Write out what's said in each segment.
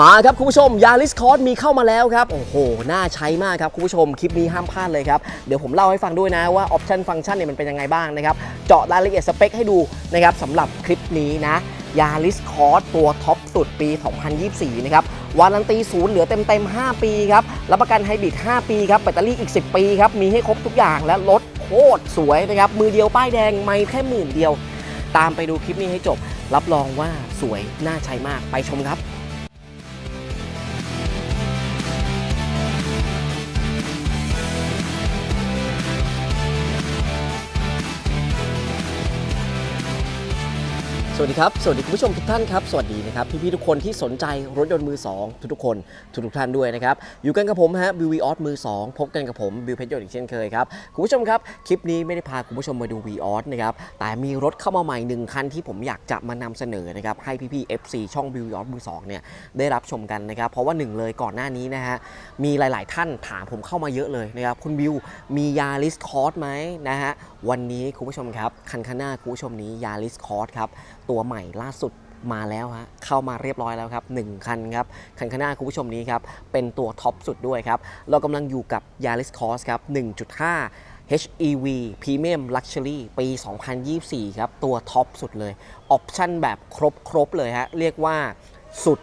มาครับคุณผู้ชมยาริสคอร์สมีเข้ามาแล้วครับ โอ้โห น่าใช้มากครับคุณผู้ชม คลิปนี้ห้ามพลาดเลยครับ เดี๋ยวผมเล่าให้ฟังด้วยนะว่าออปชันฟังก์ชันเนี่ยมันเป็นยังไงบ้างนะครับ เจาะรายละเอียดสเปคให้ดูนะครับสำหรับคลิปนี้นะยาริสคอร์สตัวท็อปสุดปี 2024 นะครับวารันตีศูนย์เหลือเต็มๆ 5 ปีครับ รับประกันไฮบริด 5 ปีครับ แบตเตอรี่อีก 10 ปีครับ มีให้ครบทุกอย่างและรถโคตรสวยนะครับ มือเดียวป้ายแดงไม่แค่หมื่นเดียว ตามไปดูคลิปนี้ให้จบ รับรองว่าสวยน่าใช้มากไปชมครับ สวัสดีครับ สวัสดีคุณผู้ชมทุกท่านครับ สวัสดีนะครับพี่ๆทุกคนที่สนใจรถยนต์มือ 2 ทุกๆคนทุกๆท่านด้วยนะครับ อยู่กันกับผมฮะบิววีออสมือ 2 พบกันกับผมบิวเพชรยนต์อีกเช่นเคยครับ คุณผู้ชมครับ คลิปนี้ไม่ได้พาคุณผู้ชมมาดูวีออสนะครับ แต่มีรถเข้ามาใหม่หนึ่งคันที่ผมอยากจะมานำเสนอนะครับ ให้พี่ๆ FC ช่องบิววีออสมือ 2 เนี่ยได้รับชมกันนะครับ เพราะว่าหนึ่งเลยก่อนหน้านี้นะฮะมีหลาย ๆ ท่านถามผมเข้ามาเยอะเลยนะครับคุณบิวมียาริสคอร์สไหมนะฮะวันนี้คุณผู้ชมครับคันข้างหน้าคุณผู้ชมนี้ยาริสคอร์สครับตัวใหม่ล่าสุดมาแล้วฮะเข้ามาเรียบร้อยแล้วครับ 1 คันครับ คันข้างหน้าคุณผู้ชมนี้ครับ เป็นตัวท็อปสุดด้วยครับ เรากำลังอยู่กับ Yaris Cross ครับ 1.5 HEV Premium Luxury ปี 2024 ครับ ตัวท็อปสุดเลย ออปชั่นแบบครบครบเลยฮะ เรียกว่าสุด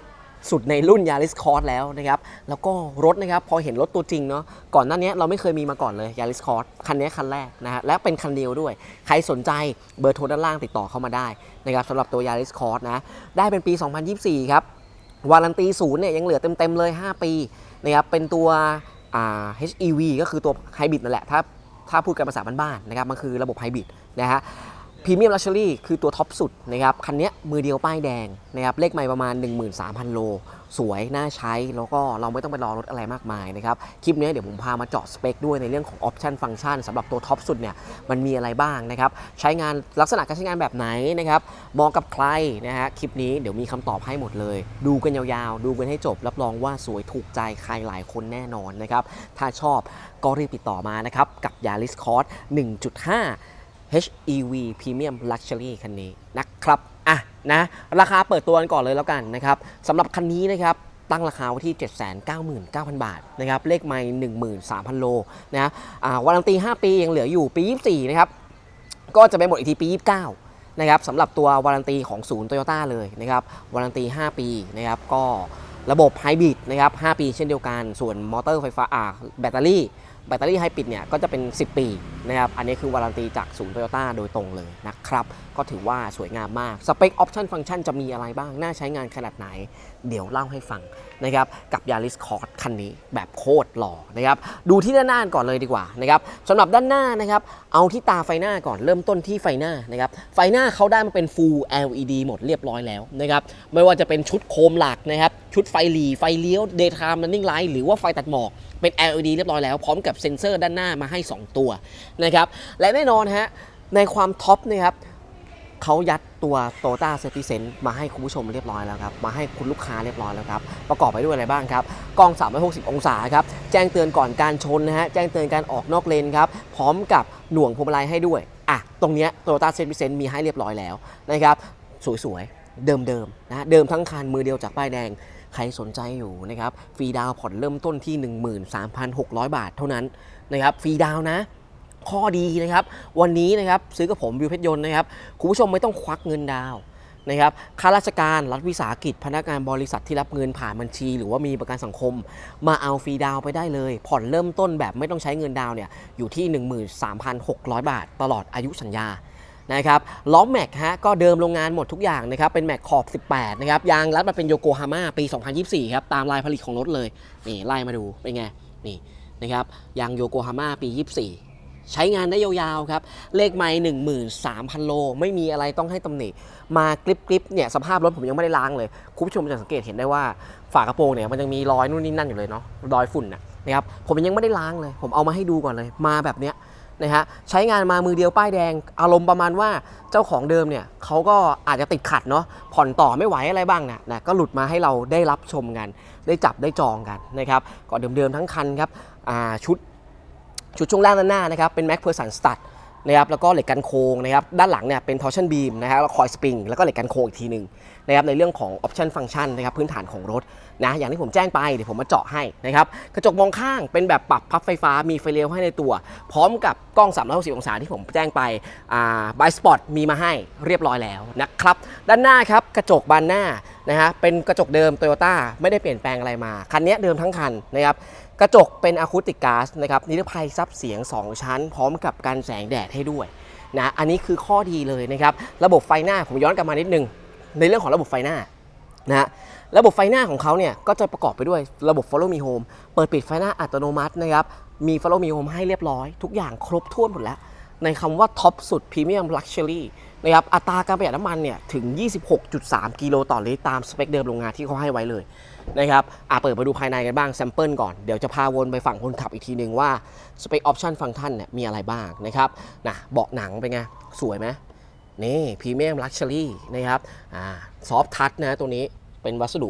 สุดในรุ่น Yaris Cross แล้วนะครับ แล้วก็รถนะครับพอเห็นรถตัวจริงเนาะก่อนหน้านี้เราไม่เคยมีมาก่อนเลย Yaris Cross คันนี้คันแรกนะฮะและเป็นคันเดียวด้วย ใครสนใจเบอร์โทรด้านล่างติดต่อเข้ามาได้นะครับสำหรับตัว Yaris Cross นะได้เป็นปี 2024 ครับวารันตีศูนย์เนี่ยยังเหลือเต็มๆเลย 5 ปีนะครับเป็นตัว HEV ก็คือตัวไฮบริดนั่นแหละถ้าถ้าพูดกันภาษาบ้านๆนะครับมันคือระบบไฮบริดนะฮะ พรีเมียมลักชัวรี่คือตัวท็อปสุดนะครับคันนี้มือเดียวป้ายแดงนะครับเลขไม่ประมาณ 13,000 โล สวย น่าใช้ แล้วก็เราไม่ต้องไปรอรถอะไรมากมายนะครับ คลิปนี้เดี๋ยวผมพามาเจาะสเปคด้วยในเรื่องของออปชันฟังก์ชันสำหรับตัวท็อปสุดเนี่ยมันมีอะไรบ้างนะครับ ใช้งานลักษณะการใช้งานแบบไหนนะครับมาะกับใครนะฮะคลิปนี้เดี๋ยวมีคำตอบให้หมดเลย ดูกันยาวๆ ดูกันให้จบ รับรองว่าสวยถูกใจใครหลายคนแน่นอนนะครับถ้าชอบก็รีบติดต่อมานะครับกับ Yaris Cross 1.5 HEV Premium Luxury คันนี้นะครับอะนะราคาเปิดตัวกันก่อนเลยแล้วกันนะครับสำหรับคันนี้นะครับตั้งราคาไว้ที่ 799,000 บาทนะครับเลขไม่13,000 โลนะอ่าวารันตี 5 ปียังเหลืออยู่ปี 24 นะครับ ก็จะไปหมดอีกทีปี 29 นะครับสำหรับตัววารันตีของศูนย์โตโยต้าเลยนะครับวารันตี 5 ปีนะครับก็ระบบไฮบริดนะครับ 5 ปีเช่นเดียวกัน ส่วนมอเตอร์ไฟฟ้าอ่าแบตเตอรี่ แบตเตอรี่ไฮบริดเนี่ยก็จะเป็น 10 ปีนะครับ อันนี้คือวารันตีจากศูนย์โตโยต้าโดยตรงเลยนะครับ ก็ถือว่าสวยงามมาก สเปคออปชันฟังก์ชันจะมีอะไรบ้าง น่าใช้งานขนาดไหน เดี๋ยวเล่าให้ฟังนะครับกับ Yaris Cross คันนี้แบบโคตรหล่อนะครับดูที่ด้านหน้าก่อนเลยดีกว่านะครับสำหรับด้านหน้านะครับเอาที่ตาไฟหน้าก่อนเริ่มต้นที่ไฟหน้านะครับไฟหน้าเขาได้มาเป็น Full LED หมดเรียบร้อยแล้วนะครับไม่ว่าจะเป็นชุดโคมหลักนะครับชุดไฟหลีไฟเลี้ยว Daytime Running Light หรือว่าไฟตัดหมอกเป็น LED เรียบร้อยแล้วพร้อมกับเซ็นเซอร์ด้านหน้ามาให้ 2 ตัวนะครับและแน่นอนฮะในความท็อปนะครับ เขายัดตัว t o y o t a s a f e t y Sense มาให้คุณผู้ชมเรียบร้อยแล้วครับมาให้คุณลูกค้าเรียบร้อยแล้วครับประกอบไปด้วยอะไรบ้างครับกล้อง 360 องศาครับแจ้งเตือนก่อนการชนนะฮะแจ้งเตือนการออกนอกเลนครับพร้อมกับหน่วงพวงมาลัยให้ด้วยอะตรงเนี้ย t o y o t a s a f e t y Sense มีให้เรียบร้อยแล้วนะครับสวยๆ เดิมๆนะฮะเดิมทั้งคันมือเดียวจากป้ายแดงใครสนใจอยู่นะครับฟรีดาวน์ผ่อนเริ่มต้นที่ 13,600 บาทเท่านั้นนะครับฟรีดาวน์นะ ข้อดีนะครับ วันนี้นะครับซื้อกับผมวิวเพชรยนต์นะครับคุณผู้ชมไม่ต้องควักเงินดาวนะครับข้าราชการรัฐวิสาหกิจ พนักงานบริษัทที่รับเงินผ่านบัญชี หรือว่ามีประกันสังคม มาเอาฟรีดาวไปได้เลย ผ่อนเริ่มต้นแบบไม่ต้องใช้เงินดาวเนี่ยอยู่ที่ 13,600 บาท ตลอดอายุสัญญานะครับล้อแม็กฮะก็เดิมโรงงานหมดทุกอย่างนะครับเป็นแม็กขอบ 18 นะครับยางรัดมาเป็นโยโกฮาม่าปี 2024 ครับตามลายผลิตของรถเลยนี่ไล่มาดูเป็นไงนี่นะครับยางโยโกฮาม่าปี 24 ใช้งานได้ยาวๆครับ เลขไม้13,000โล ไม่มีอะไรต้องให้ตำหนิ มากริบกริบเนี่ยสภาพรถผมยังไม่ได้ล้างเลย คุณผู้ชมจะสังเกตเห็นได้ว่าฝากระโปรงเนี่ยมันยังมีรอยนู่นนี่นั่นอยู่เลยเนาะ รอยฝุ่นนะครับ ผมยังไม่ได้ล้างเลย ผมเอามาให้ดูก่อนเลย มาแบบเนี้ยนะฮะ ใช้งานมามือเดียวป้ายแดง อารมณ์ประมาณว่าเจ้าของเดิมเนี่ยเขาก็อาจจะติดขัดเนาะ ผ่อนต่อไม่ไหวอะไรบ้างนะนะ ก็หลุดมาให้เราได้รับชมกัน ได้จับได้จองกันนะครับ ก่อนเดิมๆทั้งคันครับชุด ชุดช่วงล่างด้านหน้านะครับเป็น Mac p e r s o n Stud นะครับแล้วก็เหล็กกันโค้งนะครับด้านหลังเนี่ยเป็น torsion beam นะครับแล้วคอยสปริงแล้วก็เหล็กกันโค้งอีกทีหนึ่งนะครับในเรื่องของ option function นะครับพื้นฐานของรถนะอย่างที่ผมแจ้งไปเดี๋ยวผมมาเจาะให้นะครับกระจกมองข้างเป็นแบบปรับพับไฟฟ้ามีไฟเลี้ยวให้ในตัว พร้อมกับกล้อง 360 องศาที่ผมแจ้งไปอ่า by spot มีมาให้เรียบร้อยแล้วนะครับด้านหน้าครับกระจกบานหน้านะฮะเป็นกระจกเดิม Toyota ไม่ได้เปลี่ยนแปลงอะไรมาคันนี้เดิมทั้งคันนะครับ กระจกเป็นอะคูติกกาซนะครับนิรภัยซับเสียง 2 ชั้น พร้อมกับการแสงแดดให้ด้วยนะอันนี้คือข้อดีเลยนะครับระบบไฟหน้าผมย้อนกลับมานิดนึง ในเรื่องของระบบไฟหน้านะระบบไฟหน้าของเขาเนี่ยก็จะประกอบไปด้วยระบบ Follow Me Home เปิดปิดไฟหน้าอัตโนมัตินะครับมี Follow Me Home ให้เรียบร้อย ทุกอย่างครบถ้วนหมดแล้ว ในคำว่าท็อปสุด Premium Luxury นะครับอัตราการประหยัดน้ำมันเนี่ยถึง 26.3 กิโลต่อลิตรตามสเปคเดิมโรงงานที่เขาให้ไว้เลยนะครับอะเปิดมาดูภายในกันบ้างแซมเปิลก่อน เดี๋ยวจะพาวนไปฝั่งคนขับอีกทีหนึ่งว่าสเปคออปชันฟังก์ชันเนี่ยมีอะไรบ้างนะครับนะเบาะหนังเป็นไง สวยไหมนี่พรีเมียมลักชัวรี่นะครับอ่าซอฟทัชนะตัวนี้เป็นวัสดุ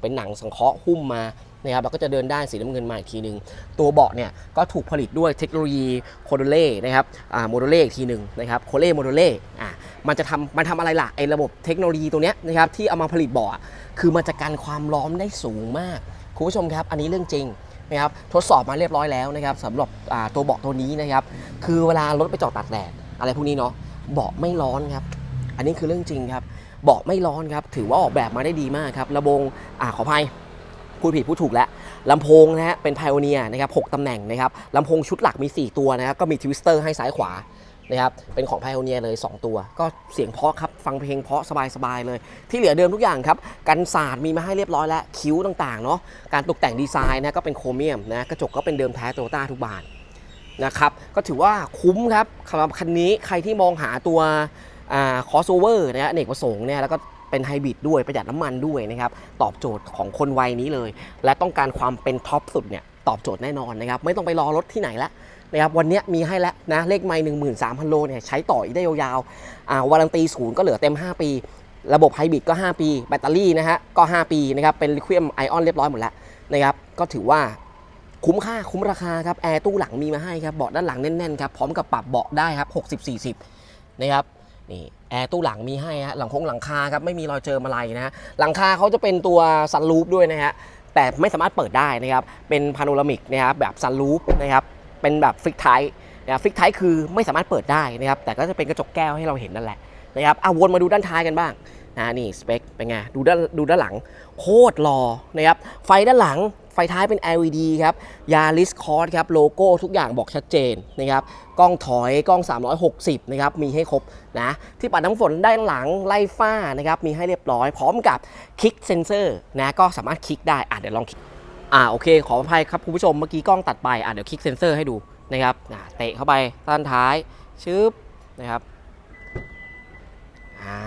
เป็นหนังสังเคราะห์หุ้มมานะครับแล้วก็จะเดินได้านสีน้ำเงินมาอีกทีหนึ่งตัวเบาะเนี่ยก็ถูกผลิตด้วยเทคโนโลยีโคโดเล่นะครับโมโดเล่อีกทีหนึ่งนะครับโคเล่โมโดเล่อ่ามันจะทำมันทำอะไรล่ะไอ้ระบบเทคโนโลยีตัวเนี้ยนะครับที่เอามาผลิตเบาะคือมันจะกันความร้อนได้สูงมากคุณผู้ชมครับ อันนี้เรื่องจริงนะครับทดสอบมาเรียบร้อยแล้วนะครับสำหรับตัวเบาะตัวนี้นะครับคือเวลารถไปจอดตากแดดอะไรพวกนี้เนาะเบาะไม่ร้อนครับ อันนี้คือเรื่องจริงครับ เบาะไม่ร้อนครับ ถือว่าออกแบบมาได้ดีมากครับระบงอ่าขออภัยพูดผิดพูดถูกแล้วลำโพงนะฮะเป็นไพโอเนียนะครับหกตำแหน่งนะครับลำโพงชุดหลักมี 4 ตัวนะครับก็มีทวิสเตอร์ให้ซ้ายขวานะครับเป็นของ Pioneer เลย 2 ตัว ก็เสียงเพาะครับ ฟังเพลงเพาะสบาย ๆ เลย ที่เหลือเดิมทุกอย่างครับ กันศาสตร์มีมาให้เรียบร้อยแล้ว คิ้วต่างๆเนาะการตกแต่งดีไซน์นะก็เป็นโครเมียมนะกระจกก็เป็นเดิมแท้โตโยต้าทุกบานนะครับก็ถือว่าคุ้มครับสำหรับคันนี้ใครที่มองหาตัว คอสโอเวอร์นะฮะเนกประสงค์เนี่ยแล้วก็เป็นไฮบริดด้วยประหยัดน้ำมันด้วยนะครับ ตอบโจทย์ของคนวัยนี้เลย และต้องการความเป็นท็อปสุดเนี่ยตอบโจทย์แน่นอนนะครับไม่ต้องไปรอรถที่ไหนละนะครับวันนี้มีให้แล้วนะเลขไมล์หนึ่งหมื่นสามพันโลเนี่ยใช้ต่ออีกได้ยาวๆอ่าวารันตีศูนย์ก็เหลือเต็ม 5 ปี ระบบไฮบริดก็ 5 ปี แบตเตอรี่นะฮะก็ 5 ปีนะครับเป็นลิเ i ียมไอออนเรียบร้อยหมดแล้วนะครับก็ถือว่าคุ้มค่าคุ้มราคาครับแอร์ตู้หลังมีมาให้ครับเบาะด้านหลังแน่นๆครับพร้อมกับปรับเบาะได้ครับ60-40นะครับ นี่แอร์ตู้หลังมีให้ฮะหลังคงหลังคาครับไม่มีรอยเจอมอะไรนะฮะหลังคาเขาจะเป็นตัวซันรูฟด้วยนะฮะแต่ไม่สามารถเปิดได้นะครับเป็นพาโนรามิกนะครับแบบซันรูฟนะครับเป็นแบบฟิกไทป์นะฟิกไทป์คือไม่สามารถเปิดได้นะครับแต่ก็จะเป็นกระจกแก้วให้เราเห็นนั่นแหละนะครับเอาวนมาดูด้านท้ายกันบ้างนะนี่สเปคเป็นไงดูด้านดูด้านหลังโคตรหล่อนะครับไฟด้านหลัง ฟท้ายเป็น LED ครับยาริสคอร์สครับโลโก้ทุกอย่างบอกชัดเจนนะครับกล้องถอยกล้อง 360 นะครับ มีให้ครบนะที่ปัดน้ำฝนด้านหลังไล่ฝ้านะครับ มีให้เรียบร้อย พร้อมกับคลิกเซนเซอร์นะก็สามารถคลิกได้อะเดี๋ยวลองคลิกอ่าโอเค ขออภัยครับคุณผู้ชมเมื่อกี้กล้องตัดไปอ่าเดี๋ยวคลิกเซนเซอร์ให้ดูนะครับอ่าเตะเข้าไปด้านท้ายชึบนะครับอ่า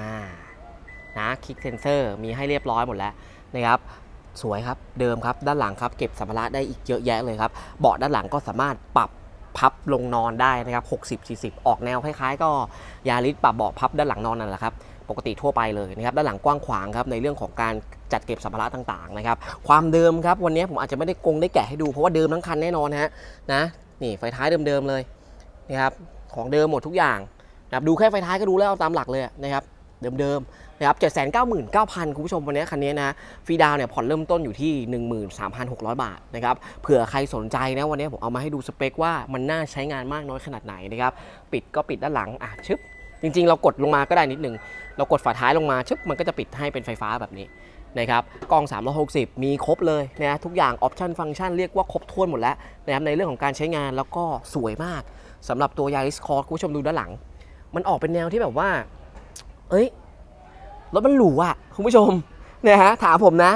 นะคลิกเซนเซอร์มีให้เรียบร้อยหมดแล้วนะครับ สวยครับเดิมครับด้านหลังครับเก็บสัมภาระได้อีกเยอะแยะเลยครับเบาะด้านหลังก็สามารถปรับพับลงนอนได้นะครับ 60 40 ออกแนวคล้ายๆ ก็ยาริสปรับเบาะพับด้านหลังนอนนั่นแหละครับปกติทั่วไปเลยนะครับด้านหลังกว้างขวางครับในเรื่องของการจัดเก็บสัมภาระต่างๆนะครับความเดิมครับวันนี้ผมอาจจะไม่ได้กงได้แกะให้ดูเพราะว่าเดิมทั้งคันแน่นอนฮะนะนี่ไฟท้ายเดิมๆเลยนะครับของเดิมหมดทุกอย่างนะครับดูแค่ไฟท้ายก็รู้แล้วตามหลักเลยนะครับ เดิมๆนะครับเจ็ดแสนเก้าหมื่นเก้าพันคุณผู้ชมวันนี้คันนี้นะฟรีดาวเนี่ยผ่อนเริ่มต้นอยู่ที่ 13,600 บาทนะครับเผื่อใครสนใจนะวันนี้ผมเอามาให้ดูสเปคว่ามันน่าใช้งานมากน้อยขนาดไหนนะครับปิดก็ปิดด้านหลังอะชึบจริงๆ เรากดลงมาก็ได้นิดนึง เรากดฝาท้ายลงมาชึบมันก็จะปิดให้เป็นไฟฟ้าแบบนี้นะครับกล้อง 360 มีครบเลยนะทุกอย่างออปชันฟังก์ชันเรียกว่าครบถ้วนหมดแล้วนะครับในเรื่องของการใช้งานแล้วก็สวยมากสำหรับตัว Yaris Cross คุณผู้ชมดูด้านหลัง มันออกเป็นแนวที่แบบว่า เอ้ยรถมันหรูอะคุณผู้ชมเนี่ยฮะถามผมนะ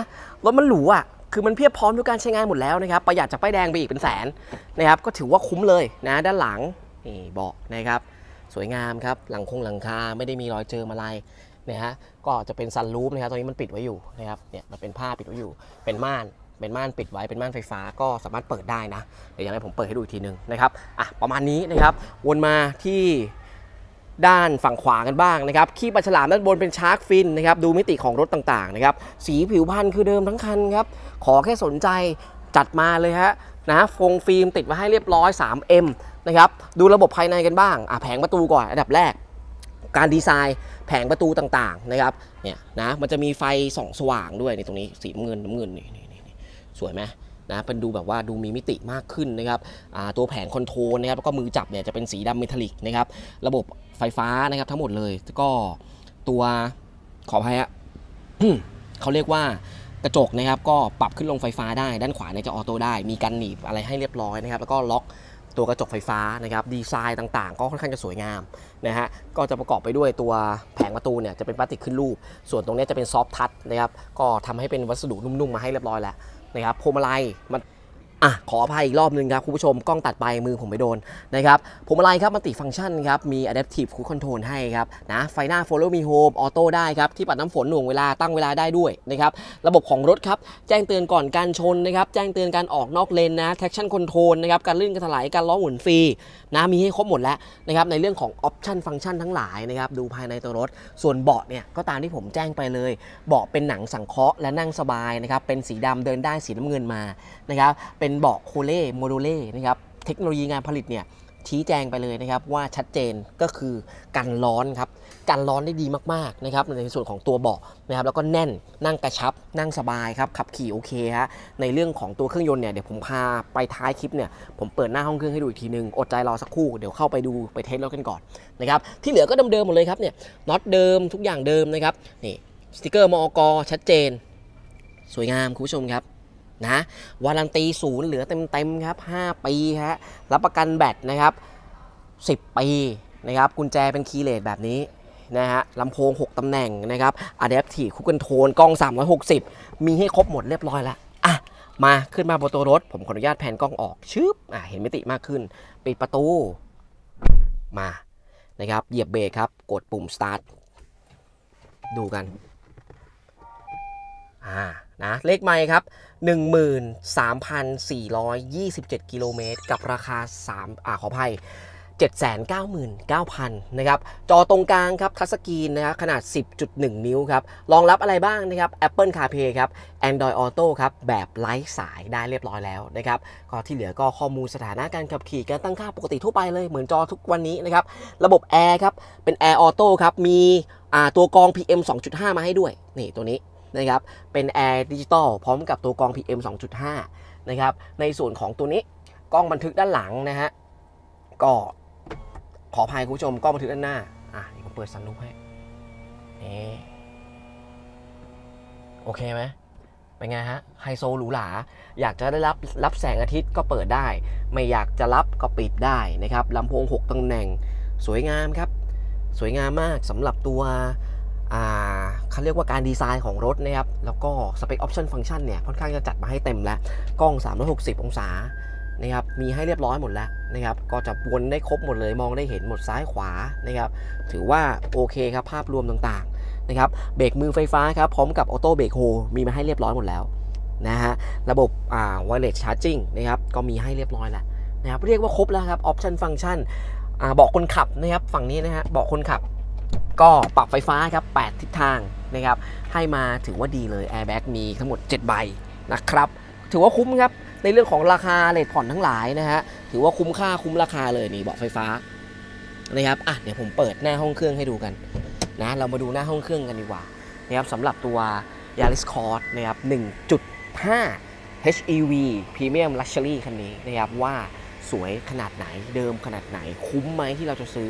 รถมันหรูอะคือมันเพียบพร้อมทุกการใช้งานหมดแล้วนะครับประหยัดจากป้ายแดงไปอีกเป็นแสนนะครับก็ถือว่าคุ้มเลยนะด้านหลังนี่เบาะนะครับสวยงามครับหลังคงหลังคาไม่ได้มีรอยเจิมอะไรนะฮะก็จะเป็นซันรูฟนะครับตรงนี้มันปิดไว้อยู่นะครับเนี่ยมันเป็นผ้าปิดไว้อยู่เป็นม่านเป็นม่านปิดไว้เป็นม่านไฟฟ้าก็สามารถเปิดได้นะเดี๋ยวยังไงผมเปิดให้ดูอีกทีหนึ่งนะครับอะประมาณนี้นะครับวนมาที่ ด้านฝั่งขวากันบ้างนะครับขี้ปลาฉลามด้านบนเป็นชาร์กฟินนะครับดูมิติของรถต่างๆนะครับสีผิวพรรณคือเดิมทั้งคันครับขอแค่สนใจจัดมาเลยฮะนะฟงฟิล์มติดไว้ให้เรียบร้อย 3M นะครับดูระบบภายในกันบ้างอะแผงประตูก่อนอันดับแรก การดีไซน์แผงประตูต่างๆนะครับเนี่ยนะมันจะมีไฟส่องสว่างด้วยในตรงนี้สีน้ำเงินน้ำเงินนี่นี่นี่สวยไหม นะเป็นดูแบบว่าดูมีมิติมากขึ้นนะครับตัวแผงคอนโทรลนะครับแล้วก็มือจับเนี่ยจะเป็นสีดำเมทัลลิกนะครับระบบไฟฟ้านะครับทั้งหมดเลยแล้วก็ตัวขออภัยฮะเขาเรียกว่ากระจกนะครับก็ปรับขึ้นลงไฟฟ้าได้ด้านขวาเนี่ยจะออโต้ได้ มีกันหนีบอะไรให้เรียบร้อยนะครับ แล้วก็ล็อกตัวกระจกไฟฟ้านะครับดีไซน์ต่างๆ ก็ค่อนข้างจะสวยงามนะฮะก็จะประกอบไปด้วยตัวแผงประตูเนี่ยจะเป็นพลาสติกขึ้นรูป ส่วนตรงนี้จะเป็นซอฟท์ทัชนะครับก็ทำให้เป็นวัสดุนุ่มๆมาให้เรียบร้อยแล้ว นะครับพวงมาลัยมัน อะขออภัยอีกรอบนึงครับคุณผู้ชมกล้องตัดไปมือผมไปโดนนะครับพวงมาลัยครับมันติฟังก์ชันครับมี adaptive cruise control ให้ครับนะไฟหน้า follow me home auto ได้ครับที่ปัดน้ำฝนหน่วงเวลาตั้งเวลาได้ด้วยนะครับระบบของรถครับแจ้งเตือนก่อนการชนนะครับแจ้งเตือนการออกนอกเลนนะ traction control นะครับการลื่นการถลายการล้อหมุนฟรีนะมีให้ครบหมดแล้วนะครับในเรื่องของ option ฟังก์ชันทั้งหลายนะครับดูภายในตัวรถ ส่วนเบาะเนี่ยก็ตามที่ผมแจ้งไปเลย เบาะเป็นหนังสังเคราะห์และนั่งสบายนะครับเป็นสีดำเดินได้สีน้ำเงินมานะครับเป็นเบาะโคเล่โมดูเล่นะครับเทคโนโลยีงานผลิตเนี่ยชี้แจงไปเลยนะครับว่าชัดเจนก็คือกันร้อนครับกันร้อนได้ดีมากๆนะครับในส่วนของตัวเบาะนะครับแล้วก็แน่นนั่งกระชับ นั่งสบายครับขับขี่โอเคฮะในเรื่องของตัวเครื่องยนต์เนี่ยเดี๋ยวผมพาไปท้ายคลิปเนี่ยผมเปิดหน้าห้องเครื่องให้ดูอีกทีนึง อดใจรอสักครู่เดี๋ยวเข้าไปดูไปเทสรถกันก่อนนะครับที่เหลือก็เดิมๆหมดเลยครับเนี่ยน็อตเดิมทุกอย่างเดิมนะครับนี่สติกเกอร์มอกชัดเจน สวยงามคุณผู้ชมครับ นะวารันตีศูนย์เหลือเต็มๆครับ 5 ปีฮะรับประกันแบตนะครับ 10 ปีนะครับกุญแจเป็นคีย์เลสแบบนี้นะฮะลำโพง 6 ตำแหน่งนะครับ Adaptive Cruise Control กล้อง 360 มีให้ครบหมดเรียบร้อยแล้วอะมาขึ้นมาบนตัวรถ ผมขออนุญาตแผนกล้องออกชึบอะเห็นมิติมากขึ้น ปิดประตูมานะครับเหยียบเบรกครับ กดปุ่ม start ดูกันอ่า นะเลขไม่ครับ 13,427 กิโลเมตร กับราคา 3 อ่าขออภัย 799,000 นะครับ จอตรงกลางครับ ทัชสกรีนนะครับขนาด 10.1 นิ้วครับ รองรับอะไรบ้างนะครับ Apple CarPlay ครับ Android Auto ครับ แบบไร้สายได้เรียบร้อยแล้วนะครับ ก็ที่เหลือก็ข้อมูลสถานะการขับขี่การตั้งค่าปกติทั่วไปเลย เหมือนจอทุกวันนี้นะครับ ระบบแอร์ครับ เป็น Air Auto ครับ มีตัวกรอง PM 2.5 มาให้ด้วย นี่ตัวนี้ นะครับเป็นแอร์ดิจิตอลพร้อมกับตัวกรอง PM 2.5 นะครับในส่วนของตัวนี้กล้องบันทึกด้านหลังนะฮะก็ขออภัยคุณผู้ชมกล้องบันทึกด้านหน้าอะเดี๋ยวผมเปิดซันรูปให้นี่โอเคไหมเป็นไงฮะไฮโซหรูหราอยากจะได้รับรับแสงอาทิตย์ก็เปิดได้ ไม่อยากจะรับก็ปิดได้นะครับลำโพง 6ตำแหน่งสวยงามครับ สวยงามมากสำหรับตัว เขาเรียกว่าการดีไซน์ของรถนะครับ แล้วก็สเปคออปชั่นฟังก์ชันเนี่ย ค่อนข้างจะจัดมาให้เต็มแล้ว กล้อง 360 องศานะครับ มีให้เรียบร้อยหมดแล้วนะครับ ก็จะวนได้ครบหมดเลย มองได้เห็นหมดซ้ายขวานะครับ ถือว่าโอเคครับ ภาพรวมต่างๆนะครับ เบรกมือไฟฟ้าครับ พร้อมกับออโต้เบรกโฮ มีมาให้เรียบร้อยหมดแล้วนะฮะ ระบบอ่า wireless charging นะครับ ก็มีให้เรียบร้อยแล้วนะครับ เรียกว่าครบแล้วครับ ออปชั่นฟังก์ชัน อ่า เบาะคนขับนะครับ ฝั่งนี้นะฮะ เบาะคนขับ ก็ปรับไฟฟ้าครับ 8 ทิศทางนะครับให้มาถือว่าดีเลย Airbag มีทั้งหมด 7 ใบนะครับถือว่าคุ้มครับในเรื่องของราคาเลทผ่อนทั้งหลายนะฮะถือว่าคุ้มค่าคุ้มราคาเลยนี่เบาะไฟฟ้านะครับอะเดี๋ยวผมเปิดหน้าห้องเครื่องให้ดูกันนะเรามาดูหน้าห้องเครื่องกันดีกว่านะครับสำหรับตัว Yaris Cross นะครับ 1.5 HEV Premium Luxury คันนี้นะครับว่าสวยขนาดไหนเดิมขนาดไหนคุ้มไหมที่เราจะซื้อ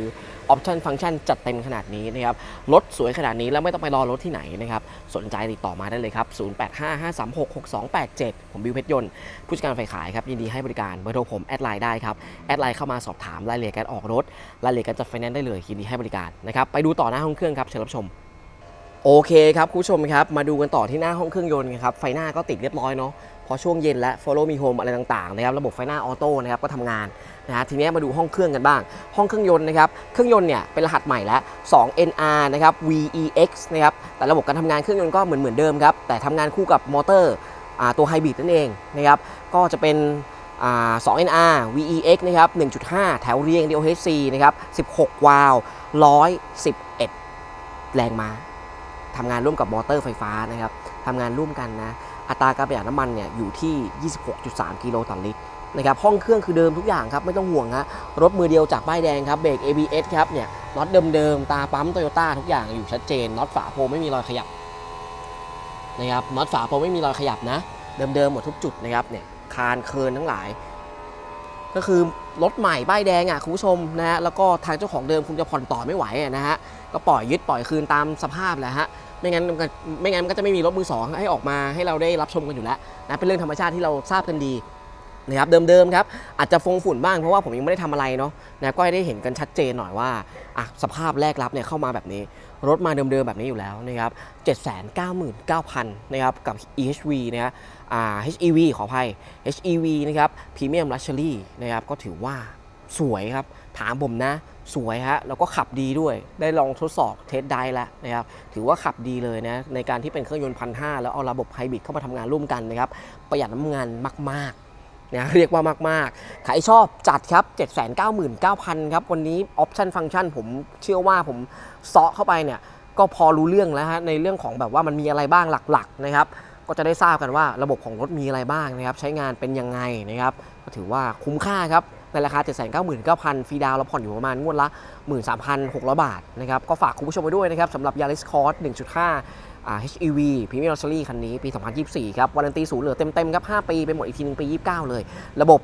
ออปชันฟังก์ชันจัดเต็มขนาดนี้นะครับรถสวยขนาดนี้แล้วไม่ต้องไปรอรถที่ไหนนะครับสนใจติดต่อมาได้เลยครับ 0855366287 ผมบิวเพชรยนต์ ผู้จัดการฝ่ายขายครับยินดีให้บริการเบอร์โทรผมแอดไลน์ได้ครับ แอดไลน์เข้ามาสอบถามรายละเอียดการออกรถรายละเอียดการจัดไฟแนนซ์ได้เลยยินดีให้บริการนะครับไปดูต่อหน้าห้องเครื่องครับเชิญรับชมโอเคครับคุณผู้ชมครับมาดูกันต่อที่หน้าห้องเครื่องยนต์นครับไฟหน้าก็ติดเรียบร้อยเนาะพอช่วงเย็นและ Follow Me Home อะไรต่างๆนะครับระบบไฟหน้าออโต้นะครับก็ทำงาน นะฮะทีนี้มาดูห้องเครื่องกันบ้าง ห้องเครื่องยนต์นะครับเครื่องยนต์เนี่ยเป็นรหัสใหม่แล้ว 2 NR นะครับ VEX นะครับแต่ระบบการทำงานเครื่องยนต์ก็เหมือนเหมือนเดิมครับแต่ทำงานคู่กับมอเตอร์ตัวไฮบริดนั่นเองนะครับก็จะเป็น 2 NR VEX นะครับ 1.5 แถวเรียง DOHC นะครับ 16 วาล์ว111 แรงม้าทำงานร่วมกับมอเตอร์ไฟฟ้านะครับทำงานร่วมกันนะ อัตราการประหยัดน้ำมันเนี่ยอยู่ที่ 26.3 กิโลต่อลิตร นะครับห้องเครื่องคือเดิมทุกอย่างครับไม่ต้องห่วงฮะรถมือเดียวจากป้ายแดงครับเบรก ABS ครับเนี่ยน็อตเดิมๆตาปั๊มโตโยต้าทุกอย่างอยู่ชัดเจนน็อตฝาโพไม่มีรอยขยับนะครับน็อตฝาโพไม่มีรอยขยับนะ เดิมๆหมดทุกจุดนะครับเนี่ยคานเคินทั้งหลาย ก็คือรถใหม่ป้ายแดงอะคุณผู้ชมนะฮะแล้วก็ทางเจ้าของเดิมคงจะผ่อนต่อไม่ไหวนะฮะก็ปล่อยยึดปล่อยคืนตามสภาพแหละฮะไม่งั้นมันก็ไม่งั้นมันก็จะไม่มีรถมือสองให้ออกมาให้เราได้รับชมกันอยู่แล้วนะเป็นเรื่องธรรมชาติที่เราทราบกันดี นะครับเดิมๆครับอาจจะฟงฝุ่นบ้างเพราะว่าผมยังไม่ได้ทำอะไรเนาะนะก็ได้เห็นกันชัดเจนหน่อยว่าสภาพแรกรับเนี่ยเข้ามาแบบนี้ รถมาเดิมๆแบบนี้อยู่แล้วนะครับ799,000นะครับกับ EHV นะอ่า HEV ขออภัย HEV นะครับ Premium Luxury นะครับก็ถือว่าสวยครับ ถามผมนะ สวยฮะแล้วก็ขับดีด้วยได้ลองทดสอบเทสได้แล้วนะครับถือว่าขับดีเลยนะในการที่เป็นเครื่องยนต์พันห้าแล้วเอาระบบไฮบริดเข้ามาทำงานร่วมกันนะครับประหยัดน้ำมันมาก นะเรียกว่ามาก ๆ ใครชอบจัดครับ 799,000 ครับ วันนี้ออปชันฟังก์ชันผมเชื่อว่าผมเซาะเข้าไปเนี่ย ก็พอรู้เรื่องแล้วฮะ ในเรื่องของแบบว่ามันมีอะไรบ้างหลัก ๆ นะครับ ก็จะได้ทราบกันว่าระบบของรถมีอะไรบ้างนะครับ ใช้งานเป็นยังไงนะครับ ก็ถือว่าคุ้มค่าครับ ในราคา 799,000 ฟรีดาวเราผ่อนอยู่ประมาณงวดละ 13,600 บาทนะครับ ก็ฝากคุณผู้ชมไว้ด้วยนะครับสำหรับ Yaris Cross 1.5 HEV Premium Luxury คันนี้ปี 2024 ครับวารันตีศูนย์เหลือเต็มๆครับ 5 ปีไปหมดอีกทีหนึงปี 29 เลย ระบบ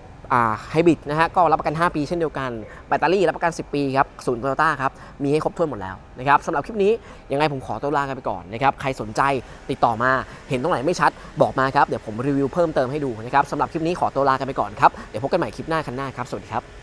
ไฮบริดนะฮะก็รับประกัน 5 ปีเช่นเดียวกัน แบตเตอรี่รับประกัน 10 ปีครับศูนย์โตโยต้าครับ มีให้ครบถ้วนหมดแล้วนะครับสำหรับคลิปนี้ ยังไงผมขอตัวลากันไปก่อนนะครับ ใครสนใจติดต่อมาเห็นตรงไหนไม่ชัด บอกมาครับ เดี๋ยวผมรีวิวเพิ่มเติมให้ดูนะครับสำหรับคลิปนี้ขอตัวลากันไปก่อนครับ เดี๋ยวพบกันใหม่คลิปหน้าคันหน้าครับ สวัสดีครับ